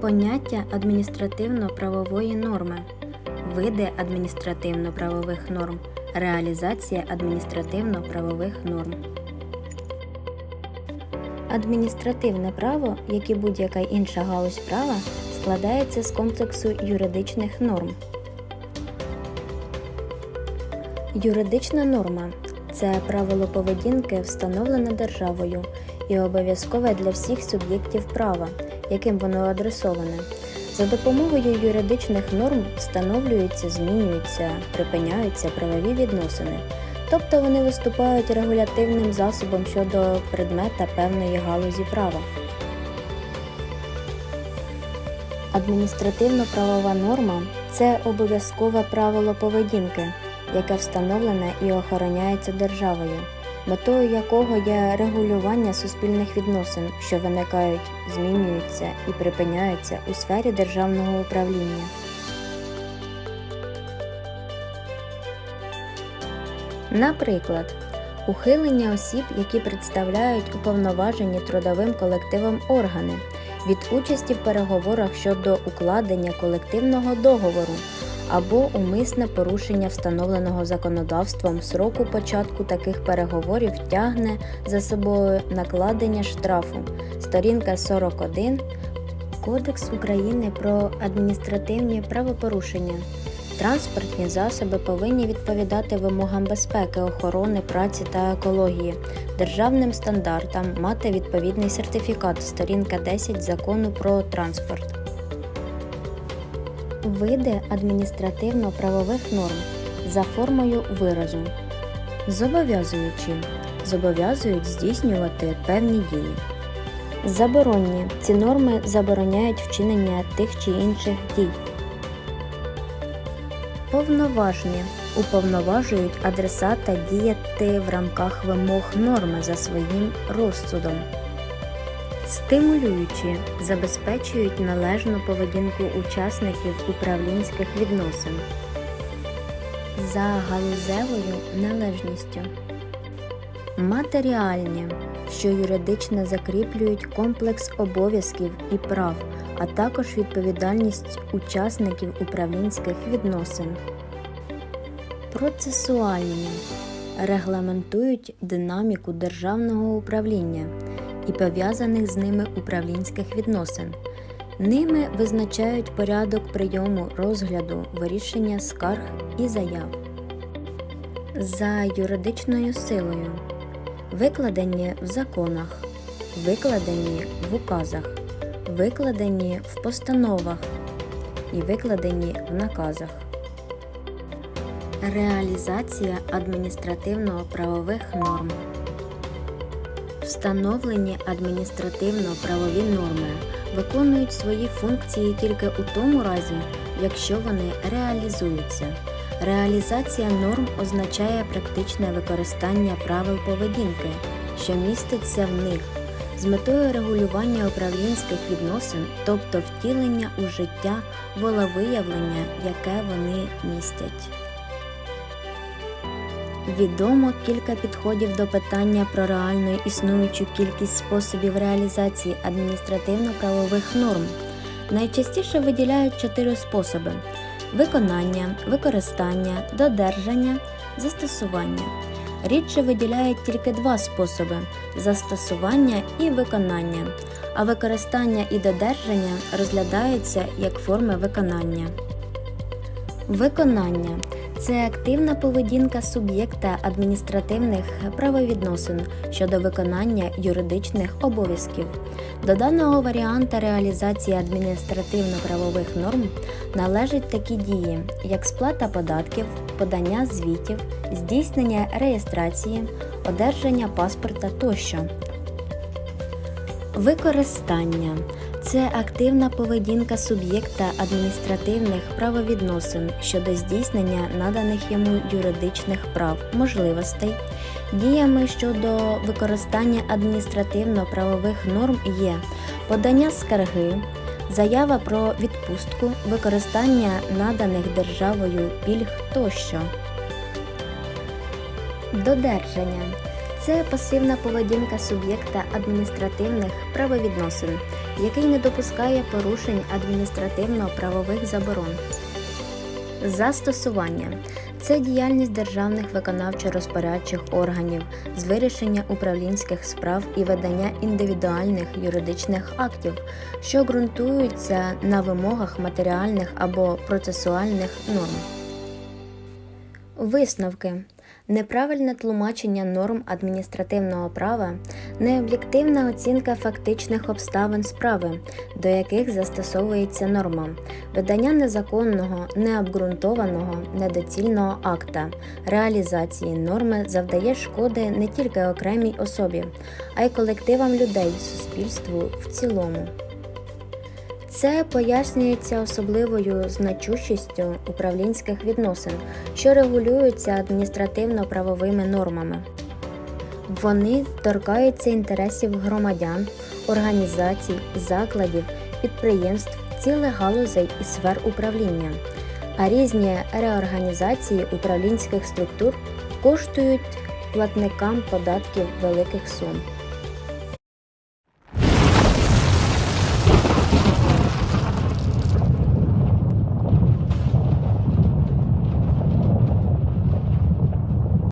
Поняття адміністративно-правової норми, види адміністративно-правових норм, реалізація адміністративно-правових норм. Адміністративне право, як і будь-яка інша галузь права, складається з комплексу юридичних норм. Юридична норма це правило поведінки, встановлене державою і обов'язкове для всіх суб'єктів права, яким воно адресоване. За допомогою юридичних норм встановлюються, змінюються, припиняються правові відносини, тобто вони виступають регулятивним засобом щодо предмета певної галузі права. Адміністративно-правова норма це обов'язкове правило поведінки, яке встановлене і охороняється державою, метою якого є регулювання суспільних відносин, що виникають, змінюються і припиняються у сфері державного управління. Наприклад, ухилення осіб, які представляють уповноважені трудовим колективом органи від участі в переговорах щодо укладення колективного договору або умисне порушення встановленого законодавством сроку початку таких переговорів тягне за собою накладення штрафу. Сторінка 41 Кодекс України про адміністративні правопорушення. Транспортні засоби повинні відповідати вимогам безпеки, охорони, праці та екології, державним стандартам, мати відповідний сертифікат, сторінка 10 закону про транспорт. Види адміністративно-правових норм за формою виразу. Зобов'язуючі зобов'язують здійснювати певні дії. Заборонні ці норми забороняють вчинення тих чи інших дій. Повноважні уповноважують адресата діяти в рамках вимог норми за своїм розсудом. Стимулюючі забезпечують належну поведінку учасників управлінських відносин за галузевою належністю. Матеріальні, що юридично закріплюють комплекс обов'язків і прав, а також відповідальність учасників управлінських відносин. Процесуальні регламентують динаміку державного управління і пов'язаних з ними управлінських відносин. Ними визначають порядок прийому розгляду, вирішення скарг і заяв. За юридичною силою викладені в законах, викладені в указах, викладені в постановах і викладені в наказах. Реалізація адміністративно-правових норм. Встановлені адміністративно-правові норми виконують свої функції тільки у тому разі, якщо вони реалізуються. Реалізація норм означає практичне використання правил поведінки, що міститься в них, з метою регулювання управлінських відносин, тобто втілення у життя волевиявлення, яке вони містять. Відомо кілька підходів до питання про реальну існуючу кількість способів реалізації адміністративно-правових норм. Найчастіше виділяють чотири способи: виконання, використання, додержання, застосування. Рідше виділяють тільки два способи застосування і виконання, а використання і додержання розглядаються як форми виконання. Виконання це активна поведінка суб'єкта адміністративних правовідносин щодо виконання юридичних обов'язків. До даного варіанта реалізації адміністративно-правових норм належать такі дії, як сплата податків, подання звітів, здійснення реєстрації, одержання паспорта тощо. Використання це активна поведінка суб'єкта адміністративних правовідносин щодо здійснення наданих йому юридичних прав, можливостей. Діями щодо використання адміністративно-правових норм є подання скарги, заява про відпустку, використання наданих державою пільг тощо. Додержання Це пасивна поведінка суб'єкта адміністративних правовідносин, який не допускає порушень адміністративно-правових заборон. Застосування це діяльність державних виконавчо-розпорядчих органів з вирішення управлінських справ і видання індивідуальних юридичних актів, що ґрунтуються на вимогах матеріальних або процесуальних норм. Висновки. Неправильне тлумачення норм адміністративного права, необ'єктивна оцінка фактичних обставин справи, до яких застосовується норма, видання незаконного, необґрунтованого, недоцільного акта, реалізації норми завдає шкоди не тільки окремій особі, а й колективам людей, суспільству в цілому. Це пояснюється особливою значущістю управлінських відносин, що регулюються адміністративно-правовими нормами. Вони торкаються інтересів громадян, організацій, закладів, підприємств, цілих галузей і сфер управління, а різні реорганізації управлінських структур коштують платникам податків великих сум.